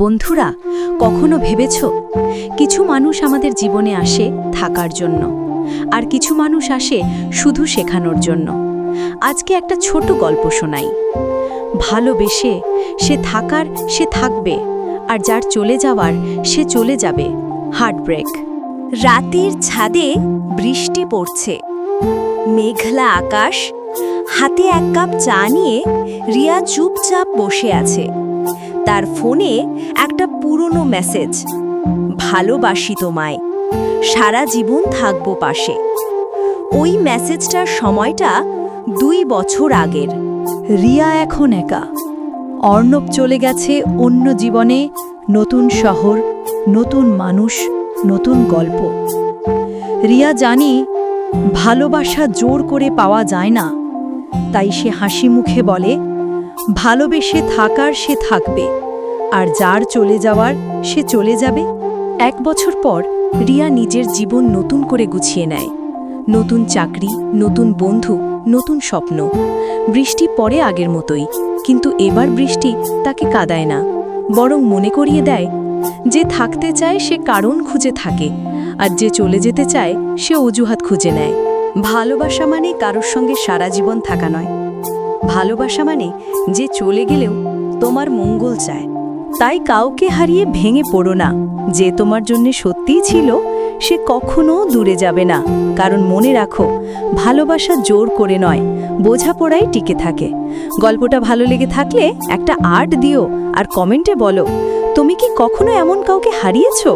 বন্ধুরা, কখনো ভেবেছ? কিছু মানুষ আমাদের জীবনে আসে থাকার জন্য, আর কিছু মানুষ আসে শুধু শেখানোর জন্য। আজকে একটা ছোট গল্প শোনাই। ভালোবেসে সে থাকার সে থাকবে, আর যার চলে যাওয়ার সে চলে যাবে। হার্টব্রেক রাতের ছাদে বৃষ্টি পড়ছে। মেঘলা আকাশ। হাতে এক কাপ চা নিয়ে রিয়া চুপচাপ বসে আছে। তার ফোনে একটা পুরনো মেসেজ। ভালোবাসি তোমায়। সারা জীবন থাকব পাশে। ওই মেসেজটার সময়টা দুই বছর আগের। রিয়া এখন একা। অর্ণব চলে গেছে অন্য জীবনে। নতুন শহর, নতুন মানুষ, নতুন গল্প। রিয়া জানি ভালোবাসা জোর করে পাওয়া যায় না। তাই সে হাসি মুখে বলে ভালোবেসে থাকার সে থাকবে, আর যার চলে যাওয়ার সে চলে যাবে। এক বছর পর রিয়া নিজের জীবন নতুন করে গুছিয়ে নেয়। নতুন চাকরি, নতুন বন্ধু, নতুন স্বপ্ন। বৃষ্টি পরে আগের মতোই, কিন্তু এবার বৃষ্টি তাকে কাদায় না, বরং মনে করিয়ে দেয় যে থাকতে চায় সে কারণ খুঁজে থাকে, আর যে চলে যেতে চায় সে অজুহাত খুঁজে নেয়। ভালোবাসা মানে কারোর সঙ্গে সারা জীবন থাকা নয় ভালোবাসা মানে যে চলে গেলেও তোমার মঙ্গল চায়। তাই কাউকে হারিয়ে ভেঙে পড়ো না। যে তোমার জন্য সত্যিই ছিল, সে কখনো দূরে যাবে না। কারণ মনে রাখো, ভালোবাসা জোর করে নয় বোঝাপড়াই টিকে থাকে। গল্পটা ভালো লেগে থাকলে একটা আর্ট দিও আর কমেন্টে বলো, তুমি কি কখনো এমন কাউকে হারিয়েছো?